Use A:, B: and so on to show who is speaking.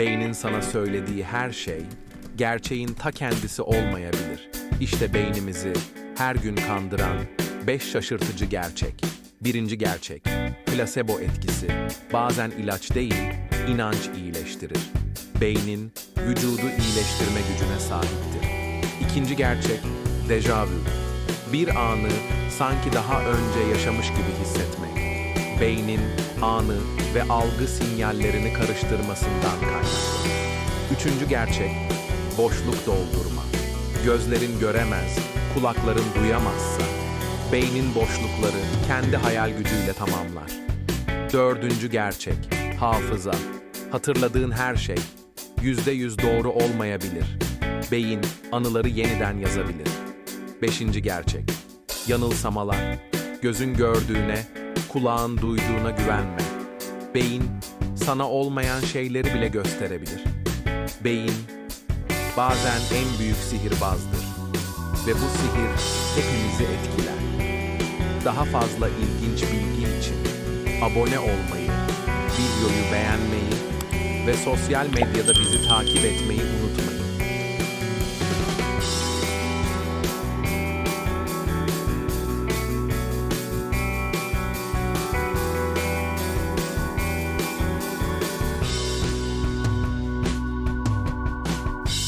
A: Beynin sana söylediği her şey gerçeğin ta kendisi olmayabilir. İşte beynimizi her gün kandıran beş şaşırtıcı gerçek. Birinci gerçek, plasebo etkisi. Bazen ilaç değil, inanç iyileştirir. Beynin vücudu iyileştirme gücüne sahiptir. İkinci gerçek, dejavu. Bir anı sanki daha önce yaşamış gibi hissetmek. Beynin anı ve algı sinyallerini karıştırmasından kaynaklanır. Üçüncü gerçek, boşluk doldurma. Gözlerin göremez, kulakların duyamazsa, beynin boşlukları kendi hayal gücüyle tamamlar. Dördüncü gerçek, hafıza. Hatırladığın her şey, yüzde yüz doğru olmayabilir. Beyin, anıları yeniden yazabilir. Beşinci gerçek, yanılsamalar. Gözün gördüğüne, kulağın duyduğuna güvenme. Beyin, sana olmayan şeyleri bile gösterebilir. Beyin, bazen en büyük sihirbazdır. Ve bu sihir hepimizi etkiler. Daha fazla ilginç bilgi için abone olmayı, videoyu beğenmeyi ve sosyal medyada bizi takip etmeyi unutmayın.